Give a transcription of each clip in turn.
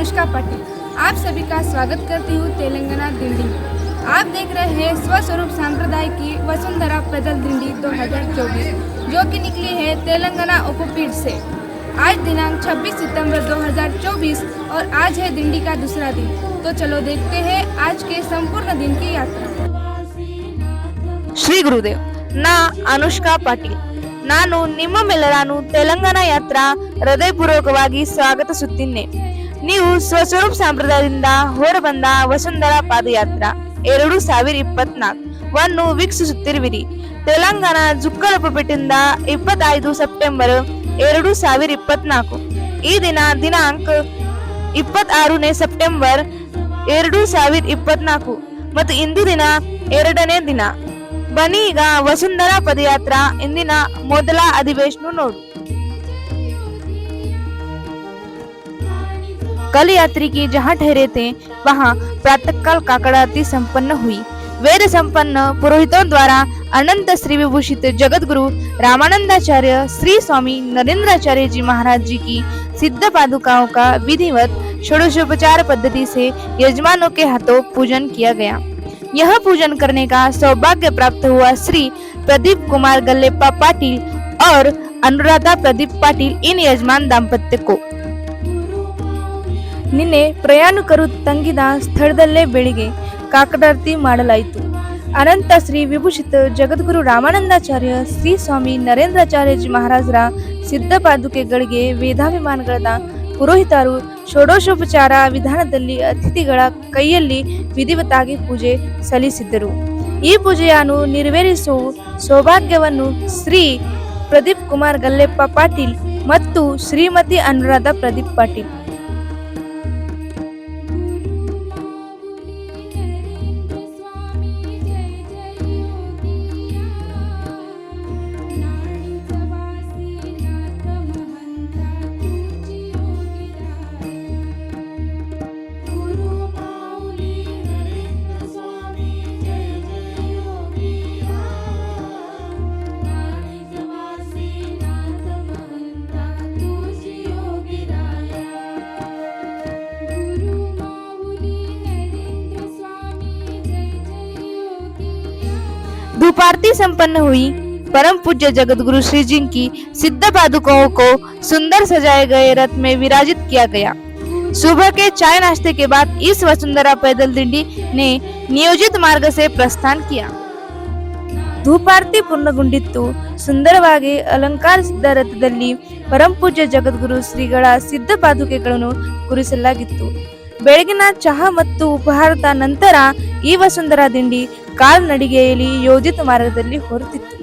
अनुष्का पाटिल आप सभी का स्वागत करती हूँ तेलंगाना दिंडी में आप देख रहे हैं स्वस्वरूप संप्रदाय की वसुंधरा पैदल दिंडी 2024 जो कि निकली है तेलंगाना उपपीठ से आज दिनांक 26 सितंबर 2024 और आज है दिंडी का दूसरा दिन तो चलो देखते हैं आज के संपूर्ण दिन की यात्रा ಶ್ರೀ ಗುರುದೇವ್ ನಾ ಅನುಷ್ಕಾ ಪಾಟೀಲ್ ನಾನು ನಿಮ್ಮನ್ನೆಲ್ಲರನ್ನು ತೆಲಂಗಾಣ ಯಾತ್ರಾ ಹೃದಯಪೂರ್ವಕವಾಗಿ ಸ್ವಾಗತಿಸುತ್ತೇನೆ ನೀವು ಸ್ವಸ್ವರೂಪ್ ಸಂಪ್ರದಾಯದಿಂದ ಹೊರಬಂದ ವಸುಂಧರಾ ಪಾದಯಾತ್ರಾ, ಎರಡು ಸಾವಿರ ಇಪ್ಪತ್ನಾಲ್ಕು. ವೀಕ್ಷಿಸುತ್ತಿರುವಿರಿ. ತೆಲಂಗಾಣ ಜುಕ್ಕಲಪಪೇಟಿಂದ ಇಪ್ಪತ್ತೈದು ಸೆಪ್ಟೆಂಬರ್ ಎರಡು ಸಾವಿರ ಇಪ್ಪತ್ನಾಲ್ಕು. ಈ ದಿನ ದಿನಾಂಕ ಇಪ್ಪತ್ತಾರನೇ ಸೆಪ್ಟೆಂಬರ್ ಎರಡು ಸಾವಿರ ಇಪ್ಪತ್ನಾಲ್ಕು ಮತ್ತು ಇಂದು ದಿನ ಎರಡನೇ ದಿನ. ಬನ್ನಿ ಈಗ ವಸುಂಧರಾ ಪದಯಾತ್ರಾ, ಇಂದಿನ ಮೊದಲ ಅಧಿವೇಶನ ನೋಡು. कल यात्री की जहाँ ठहरे थे, वहाँ प्रातःकाल काकड़ा आरती संपन्न हुई। वेद संपन्न पुरोहितों द्वारा अनंत श्री विभूषित जगत गुरु रामानंदाचार्य श्री स्वामी नरेंद्राचार्य जी महाराज जी की सिद्ध पादुकाओं का विधिवत षोडशोपचार पद्धति से यजमानों के हाथों पूजन किया गया। यह पूजन करने का सौभाग्य प्राप्त हुआ श्री प्रदीप कुमार गल्लेप्पा पाटिल और अनुराधा प्रदीप पाटिल इन यजमान दाम्पत्य को। ನಿನ್ನೆ ಪ್ರಯಾಣಿಕರು ತಂಗಿದ ಸ್ಥಳದಲ್ಲೇ ಬೆಳಿಗ್ಗೆ ಕಾಕಡಾರ್ತಿ ಮಾಡಲಾಯಿತು. ಅನಂತ ಶ್ರೀ ವಿಭೂಷಿತ ಜಗದ್ಗುರು ರಾಮಾನಂದಾಚಾರ್ಯ ಶ್ರೀ ಸ್ವಾಮಿ ನರೇಂದ್ರಾಚಾರ್ಯಜಿ ಮಹಾರಾಜರ ಸಿದ್ಧ ಪಾದುಕೆಗಳಿಗೆ ವೇದಾಭಿಮಾನಗಳಾದ ಪುರೋಹಿತರು ಷೋಡಶೋಪಚಾರ ವಿಧಾನದಲ್ಲಿ ಅತಿಥಿಗಳ ಕೈಯಲ್ಲಿ ವಿಧಿವತ್ತಾಗಿ ಪೂಜೆ ಸಲ್ಲಿಸಿದ್ದರು. ಈ ಪೂಜೆಯನ್ನು ನೆರವೇರಿಸುವ ಸೌಭಾಗ್ಯವನ್ನು ಶ್ರೀ ಪ್ರದೀಪ್ ಕುಮಾರ್ ಗಲ್ಲೆಪ್ಪ ಪಾಟೀಲ್ ಮತ್ತು ಶ್ರೀಮತಿ ಅನುರಾಧ ಪ್ರದೀಪ್ ಪಾಟೀಲ್ धूपारती संपन्न हुई परम पूज्य जगतगुरु श्री जी की सिद्ध पादुकाओं को सुंदर सजाए गए रथ में विराजित किया गया सुबह के चाय नाश्ते के बाद इस वसुंधरा पैदल दिंडी ने नियोजित मार्ग से प्रस्थान किया ಧೂಪಾರ್ತಿ ಪೂರ್ಣಗೊಂಡಿತ್ತು ಸುಂದರವಾಗಿ ಅಲಂಕರಿಸಿದ ರಥದಲ್ಲಿ ಪರಮಪೂಜ್ಯ ಜಗದ್ಗುರು ಶ್ರೀಗಳ ಸಿದ್ಧ ಪಾದುಕೆಗಳನ್ನು ಕುರಿಸಲಾಗಿತ್ತು ಬೆಳಗಿನ ಚಹಾ ಮತ್ತು ಉಪಹಾರದ ನಂತರ ಈ ವಸುಂಧರಾ ದಿಂಡಿ ಕಾಲ್ನಡಿಗೆಯಲ್ಲಿ ಯೋಜಿತ ಮಾರ್ಗದಲ್ಲಿ ಹೊರಟಿತ್ತು.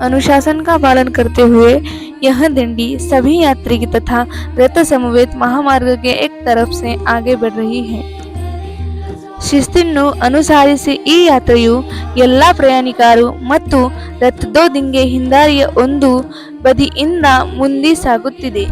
अनुशासन का पालन करते हुए यह दिंडी सभी यात्री तथा रथ समवेत महामार्ग के एक तरफ से आगे बढ़ रही है ಶಿಸ್ತಿನ್ನು ಅನುಸರಿಸಿ ಈ ಯಾತ್ರೆಯು ಎಲ್ಲ ಪ್ರಯಾಣಿಕರು ಮತ್ತು ರಥದೊಂದಿಗೆ ಹಿಂದಾರಿಯ ಒಂದು ಬದಿಯಿಂದ ಮುಂದೆ ಸಾಗುತ್ತಿದೆ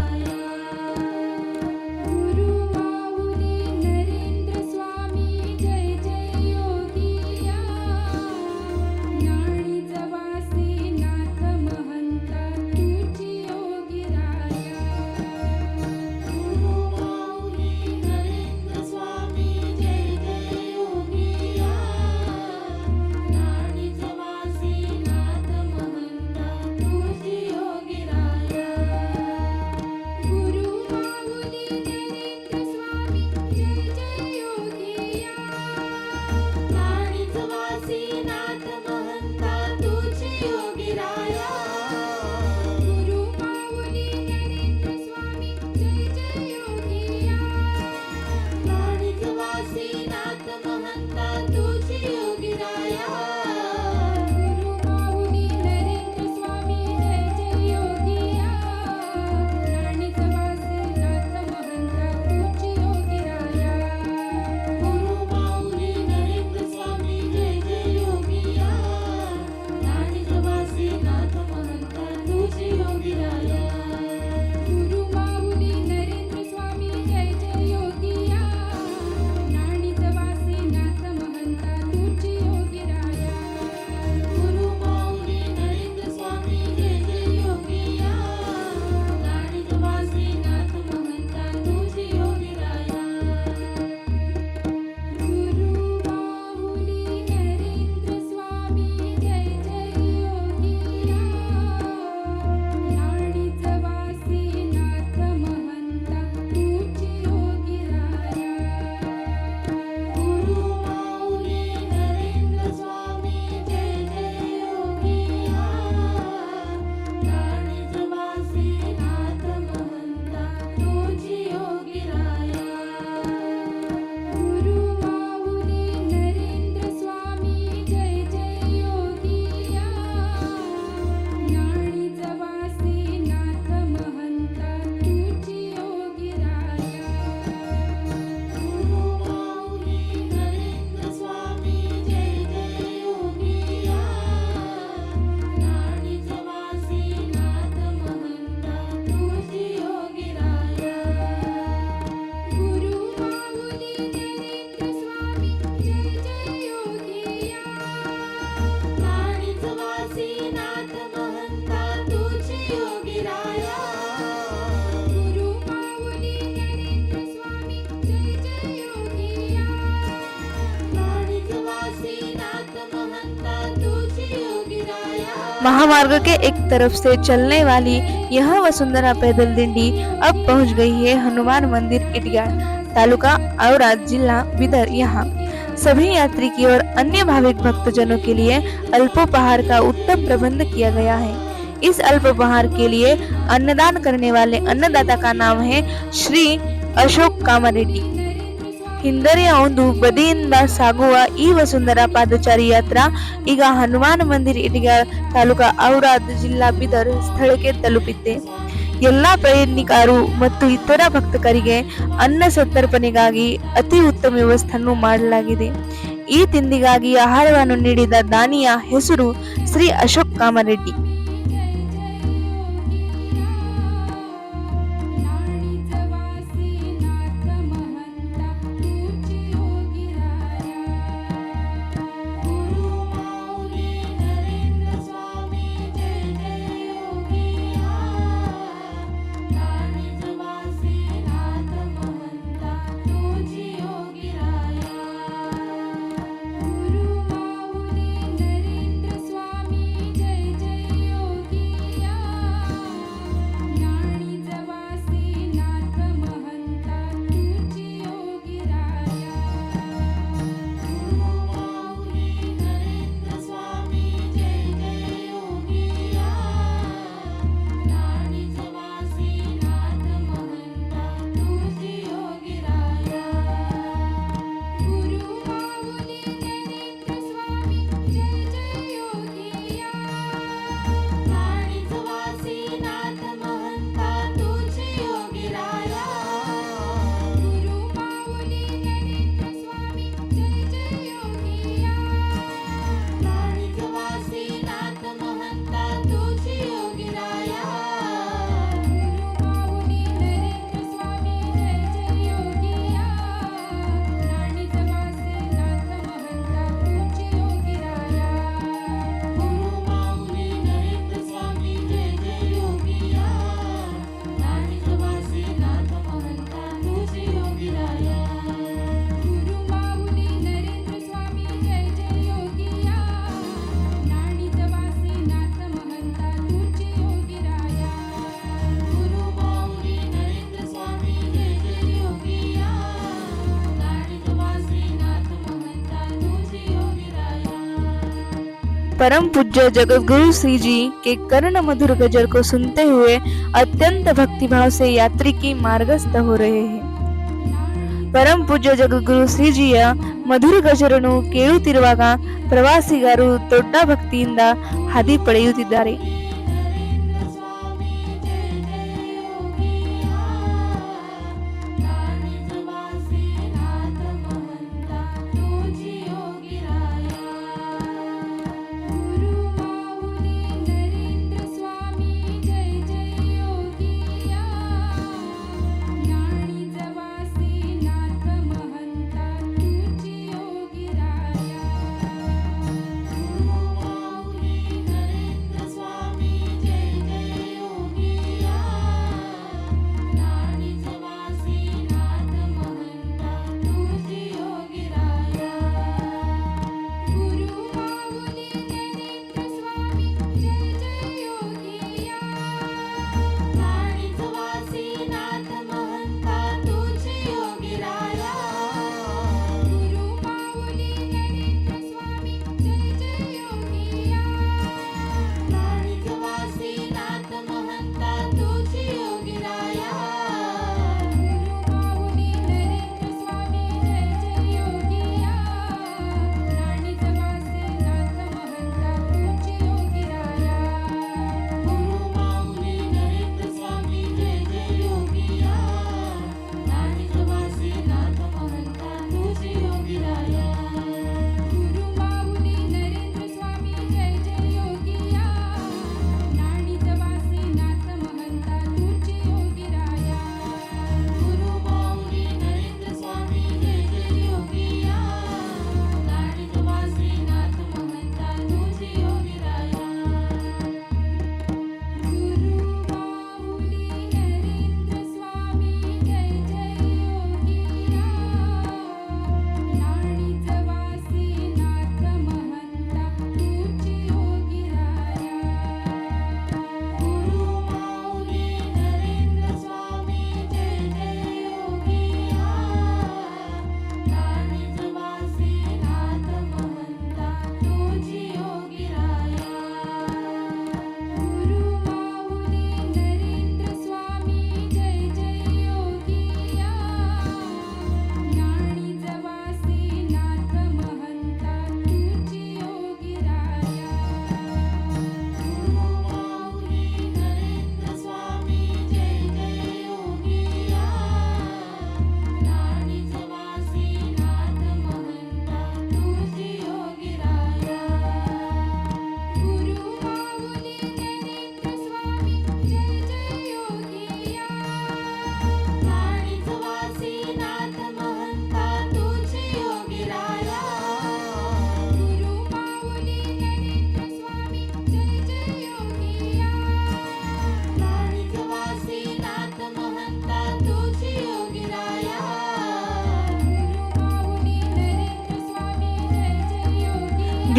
महामार्ग के एक तरफ़ से चलने वाली यह वसुंधरा पैदल दिंडी अब पहुँच गई है हनुमान मंदिर इटगाड़ तालुका और जिला बिदर यहाँ। सभी यात्री की और अन्य भाविक भक्तजनों के लिए अल्पोपहार का उत्तम प्रबंध किया गया है। इस अल्पोपहार के लिए अन्नदान करने वाले अन्नदाता का नाम है श्री अशोक कामारेड्डी। ಹಿಂದರಿಯ ಒಂದು ಬದಿಯಿಂದ ಸಾಗುವ ಈ ವಸುಂಧರ ಪಾದಚಾರಿ ಯಾತ್ರಾ ಈಗ ಹನುಮಾನ್ ಮಂದಿರ ಇಟಿಗ ತಾಲೂಕಾ ಔರಾದ್ ಜಿಲ್ಲಾ ಬಿದರ್ ಸ್ಥಳಕ್ಕೆ ತಲುಪಿದೆ ಎಲ್ಲಾ ಪ್ರಯಾಣಿಕರು ಮತ್ತು ಇತರ ಭಕ್ತಕರಿಗೆ ಅನ್ನ ಸಂತರ್ಪಣೆಗಾಗಿ ಅತಿ ಉತ್ತಮ ವ್ಯವಸ್ಥೆಯನ್ನು ಮಾಡಲಾಗಿದೆ. ಈ ತಿಂಡಿಗಾಗಿ ಆಹಾರವನ್ನು ನೀಡಿದ ದಾನಿಯ ಹೆಸರು ಶ್ರೀ ಅಶೋಕ್ ಕಾಮರೆಡ್ಡಿ. परम पूज्य जगतगुरु श्री जी के कर्ण मधुर गजल को सुनते हुए अत्यंत भक्तिभाव से यात्री की मार्गस्थ हो रहे हैं ಪರಂ ಪೂಜ್ಯ ಜಗದ್ಗುರು ಶ್ರೀಜಿಯ ಮಧುರ ಗಜರನ್ನು ಕೇಳುತ್ತಿರುವಾಗ ಪ್ರವಾಸಿಗರು ದೊಡ್ಡ ಭಕ್ತಿಯಿಂದ ಹಾದಿ ಪಡೆಯುತ್ತಿದ್ದಾರೆ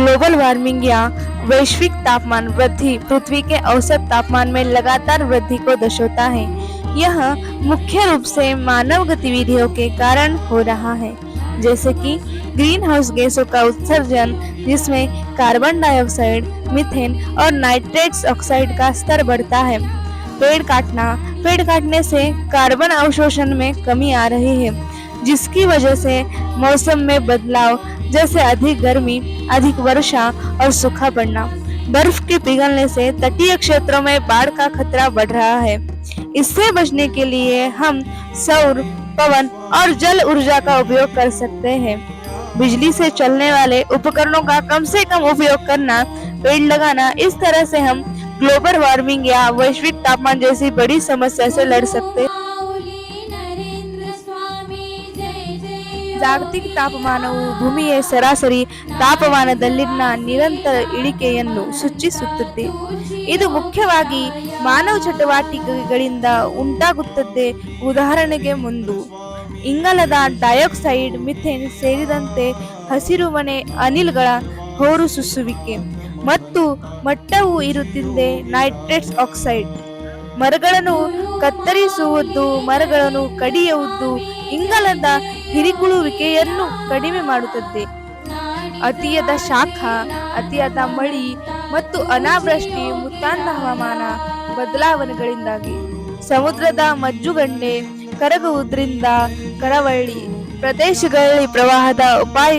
ग्लोबल वार्मिंग या वैश्विक तापमान वृद्धि पृथ्वी के औसत तापमान में लगातार वृद्धि को दर्शाता है। यह मुख्य रूप से मानव गतिविधियों के कारण हो रहा है, जैसे कि ग्रीन हाउस गैसों का उत्सर्जन, जिसमें कार्बन डाइऑक्साइड, मीथेन और नाइट्रेट्स ऑक्साइड का स्तर बढ़ता है। पेड़ काटना, पेड़ काटने से कार्बन अवशोषण में कमी आ रही है, जिसकी वजह से मौसम में बदलाव, जैसे अधिक गर्मी अधिक वर्षा और सूखा पड़ना। बर्फ़ के पिघलने से तटीय क्षेत्रों में बाढ़ का खतरा बढ़ रहा है। इससे बचने के लिए हम सौर, पवन और जल ऊर्जा का उपयोग कर सकते हैं। बिजली से चलने वाले उपकरणों का कम से कम उपयोग करना, पेड़ लगाना, इस तरह से हम ग्लोबल वार्मिंग या वैश्विक तापमान जैसी बड़ी समस्या से लड़ सकते हैं। ಜಾಗತಿಕ ತಾಪಮಾನವು ಭೂಮಿಯ ಸರಾಸರಿ ತಾಪಮಾನದಲ್ಲಿನ ನಿರಂತರ ಇಳಿಕೆಯನ್ನು ಸೂಚಿಸುತ್ತದೆ ಇದು ಮುಖ್ಯವಾಗಿ ಮಾನವ ಚಟುವಟಿಕೆಗಳಿಂದ ಉಂಟಾಗುತ್ತದೆ. ಉದಾಹರಣೆಗೆ ಮುಂದು ಇಂಗಾಲದ ಡೈಆಕ್ಸೈಡ್ ಮಿಥೇನ್ ಸೇರಿದಂತೆ ಹಸಿರುಮನೆ ಅನಿಲಗಳ ಹೊರಸೂಸುವಿಕೆ ಮತ್ತು ಮಟ್ಟವು ಇರುತ್ತಿದೆ. ನೈಟ್ರೇಟ್ಸ್ ಆಕ್ಸೈಡ್ ಮರಗಳನ್ನು ಕತ್ತರಿಸುವುದು, ಮರಗಳನ್ನು ಕಡಿಯುವುದು, ಇಂಗಾಲದ ಹಿರಿಕುಳುವಿಕೆಯನ್ನು ಕಡಿಮೆ ಮಾಡುತ್ತದೆ. ಅತಿಯಾದ ಶಾಖ, ಅತಿಯಾದ ಮಳಿ ಮತ್ತು ಅನಾವೃಷ್ಟಿ ಮುತ್ತಾಂತ ಹವಾಮಾನ ಬದಲಾವಣೆಗಳಿಂದಾಗಿ. ಸಮುದ್ರದ ಮಜ್ಜುಗಂಡೆ ಕರಗುವುದರಿಂದ ಕರಾವಳಿ ಪ್ರದೇಶಗಳಲ್ಲಿ ಪ್ರವಾಹದ ಉಪಾಯ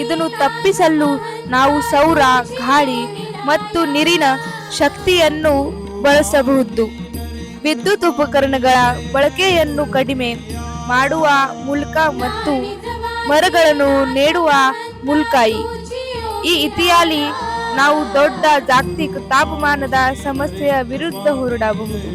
ಇದನ್ನು ತಪ್ಪಿಸಲು ನಾವು ಸೌರ, ಗಾಳಿ ಮತ್ತು ನೀರಿನ ಶಕ್ತಿಯನ್ನು ಬಳಸಬಹುದು. ವಿದ್ಯುತ್ ಉಪಕರಣಗಳ ಬಳಕೆಯನ್ನು ಕಡಿಮೆ ಮಾಡುವ ಮೂಲಕ ಮತ್ತು ಮರಗಳನ್ನು ನೆಡುವ ಮೂಲಕ ಈ ಇತಿಯಾಲಿ ನಾವು ದೊಡ್ಡ ಜಾಗತಿಕ ತಾಪಮಾನದ ಸಮಸ್ಯೆಯ ವಿರುದ್ಧ ಹೋರಾಡಬಹುದು.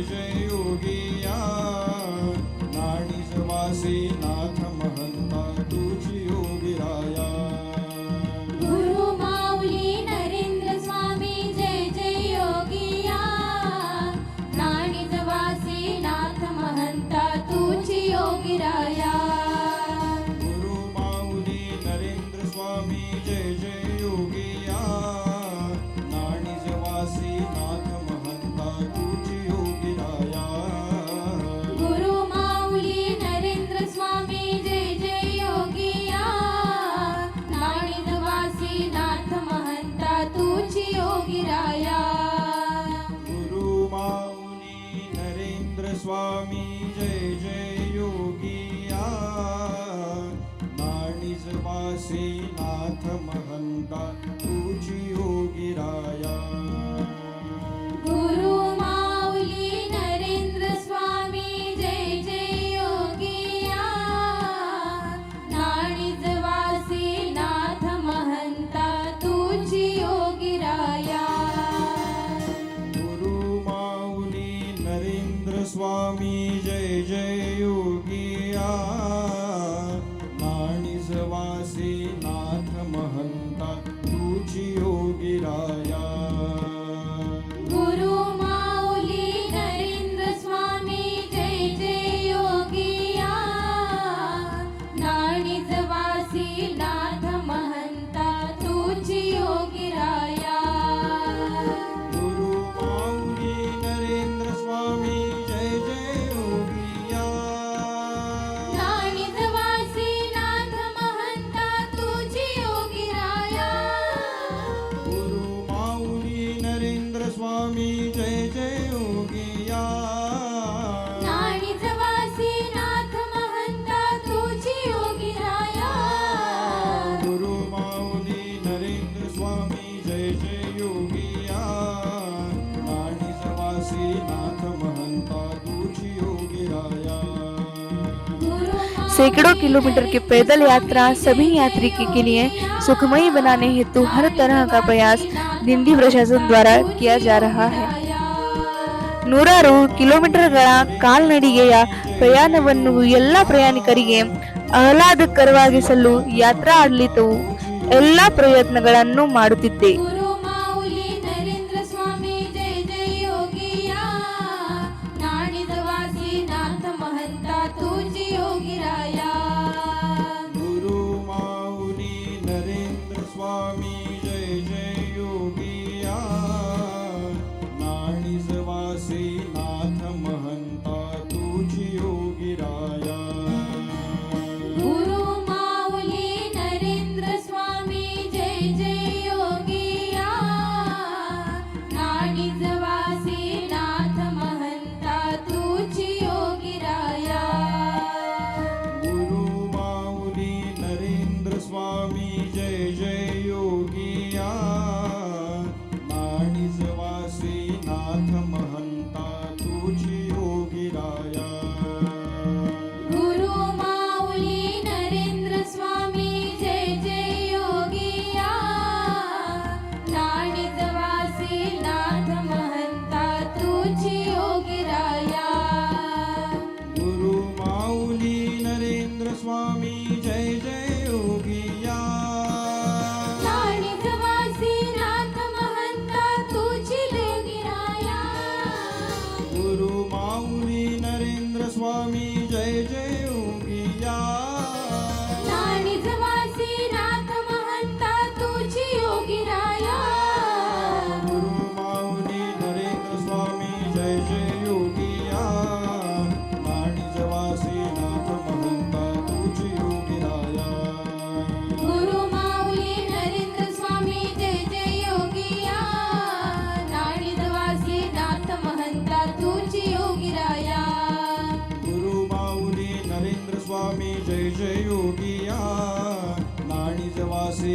सैकड़ों किलोमीटर के पैदल यात्रा सभी यात्रिकी के लिए सुखमयी बनाने हेतु हर तरह का प्रयास दिल्ली प्रशासन द्वारा किया जा रहा है ನೂರಾರು ಕಿಲೋಮೀಟರ್ಗಳ ಕಾಲ್ನಡಿಗೆಯ ಪ್ರಯಾಣವನ್ನು ಎಲ್ಲ ಪ್ರಯಾಣಿಕರಿಗೆ ಆಹ್ಲಾದಕರವಾಗಿಸಲು ಯಾತ್ರಾ ಆಡಳಿತವು ಎಲ್ಲ ಪ್ರಯತ್ನಗಳನ್ನು ಮಾಡುತ್ತಿದೆ me.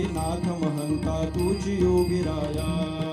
नाथ महंता तुझी योगीराया गुरु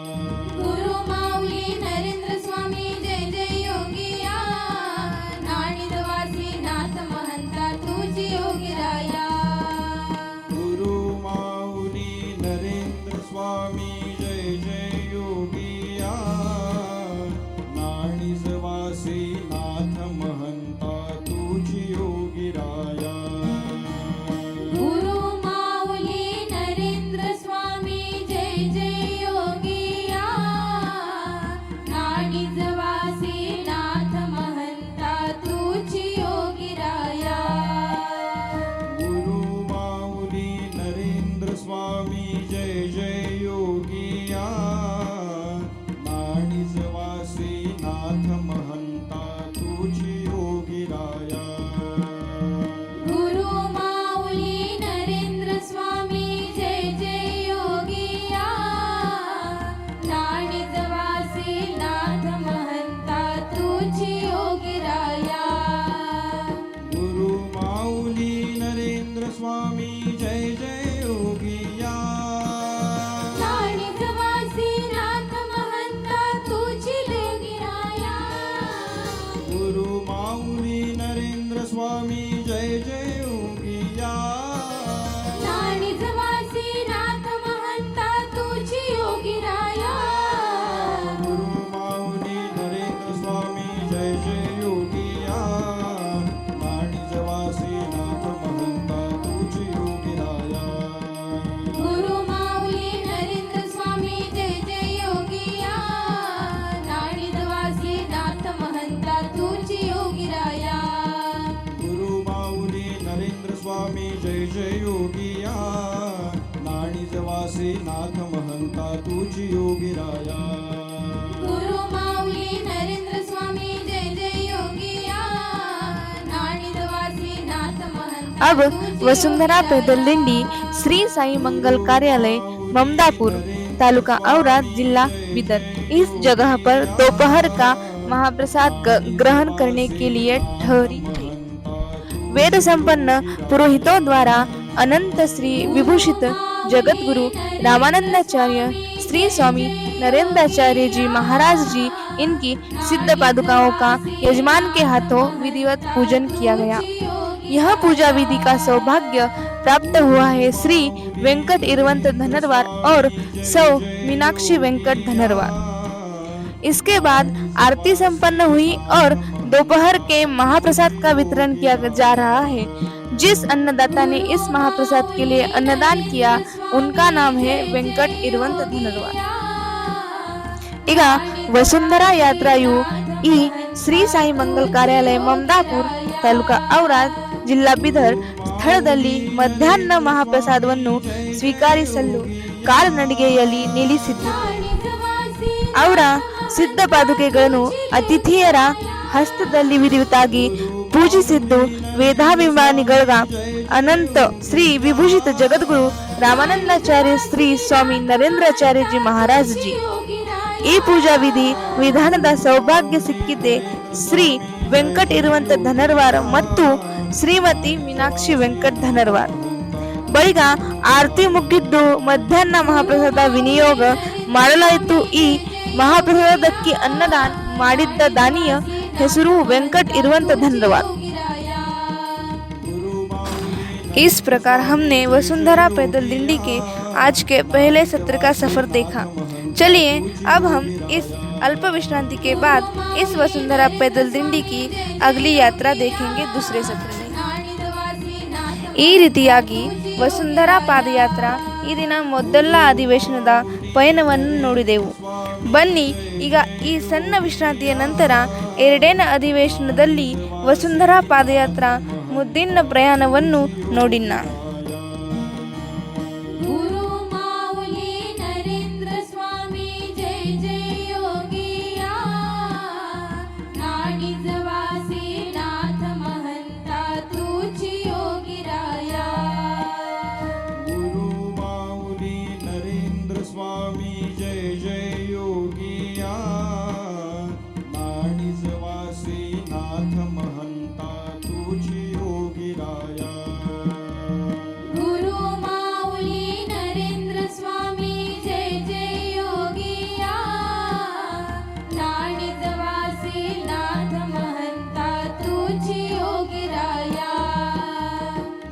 नाथ महंता नाथ महंता तुझी योगिराया गुरु माऊली नरेंद्र स्वामी जय जय योगिया नाथ महंता अब वसुंधरा. पैदल दिंडी श्री साई मंगल कार्यालय ममदापुर तालुका औराद जिला बिदर. इस जगह पर दोपहर का महाप्रसाद ग्रहण करने के लिए ठहरी थी। वेद संपन्न पुरोहितों द्वारा अनंत श्री विभूषित जगत गुरु रामानंदाचार्य, श्री स्वामी नरेंद्राचार्य जी महाराज जी इनकी सिद्ध पादुकाओं का यजमान के हाथों विधिवत पूजन किया गया। यह पूजा विधि का सौभाग्य प्राप्त हुआ है श्री वेंकट इरवंत धनरवार और सौ मीनाक्षी वेंकट धनरवार। इसके बाद आरती संपन्न हुई और दोपहर के महाप्रसाद का वितरण किया जा रहा है। जिस अन्नदाता ने इस महाप्रसाद के लिए अन्नदान किया उनका नाम है वेंकट इरवंत धनरवार ಈಗ ವಸುಂಧರಾ ಯಾತ್ರಾಯು ಈ ಶ್ರೀ ಸಾಯಿ ಮಂಗಲ್ ಕಾರ್ಯಾಲಯ ಮಮದಾಪುರ್ ತಾಲೂಕಾ ಔರಾದ್ ಜಿಲ್ಲಾ ಬಿದರ್ ಸ್ಥಳದಲ್ಲಿ ಮಧ್ಯಾಹ್ನ ಮಹಾಪ್ರಸಾದವನ್ನು ಸ್ವೀಕರಿಸಲು ಕಾಲ್ನಡಿಗೆಯಲ್ಲಿ ನಿಲ್ಲಿಸಿತು ನಾಣಿದ ವಾಸಿ ಅವರ ಸಿದ್ಧ ಪಾದುಕೆಗಳನ್ನು ಅತಿಥಿಯರ ಹಸ್ತದಲ್ಲಿ ವಿಧಿವತ್ತಾಗಿ ಪೂಜಿಸಿದ್ದು ವೇದಾಭಿಮಾನಿಗಳ ಅನಂತ ಶ್ರೀ ವಿಭೂಷಿತ ಜಗದ್ಗುರು ರಾಮಾನಂದಾಚಾರ್ಯ ಶ್ರೀ ಸ್ವಾಮಿ ನರೇಂದ್ರಾಚಾರ್ಯ ಜಿ ಮಹಾರಾಜ್ ಜಿ ಈ ಪೂಜಾ ವಿಧಿ ವಿಧಾನದ ಸೌಭಾಗ್ಯ ಸಿಕ್ಕಿದ್ದೆ ಶ್ರೀ ವೆಂಕಟ್ ಇರುವಂತ ಧನರ್ವಾರ ಮತ್ತು ಶ್ರೀಮತಿ ಮೀನಾಕ್ಷಿ ವೆಂಕಟ್ ಧನರ್ವಾರ ಬಳಿಕ ಆರತಿ ಮುಗಿದ್ದು ಮಧ್ಯಾಹ್ನ ಮಹಾಪ್ರಸಾದ ವಿನಿಯೋಗ ಮಾಡಲಾಯಿತು. ಈ ಮಹಾಪ್ರಸಾದಕ್ಕೆ ಅನ್ನದಾನ ಮಾಡಿದ್ದ ದಾನಿಯ ಹೆಸರು ವೆಂಕಟ್ ಇರುವಂತ ಧನ್ಯವಾದ इस प्रकार हमने वसुंधरा पैदल दिंडी के आज के पहले सत्र का सफर देखा चलिए अब हम इस अल्प विश्रांति के बाद इस वसुंधरा पैदल दिंडी की अगली यात्रा देखेंगे दूसरे सत्र में ಈ ರೀತಿಯಾಗಿ ವಸುಂಧರಾ ಪಾದಯಾತ್ರಾ ಈ ದಿನ ಮೊದಲ ಅಧಿವೇಶನದ ಪಯಣವನ್ನು ನೋಡಿದೆವು. ಬನ್ನಿ, ಈಗ ಈ ಸಣ್ಣ ವಿಶ್ರಾಂತಿಯ ನಂತರ ಎರಡನೇ ಅಧಿವೇಶನದಲ್ಲಿ ವಸುಂಧರಾ ಪಾದಯಾತ್ರಾ ಮುದ್ದಿನ ಪ್ರಯಾಣವನ್ನು ನೋಡಿನ್ನ.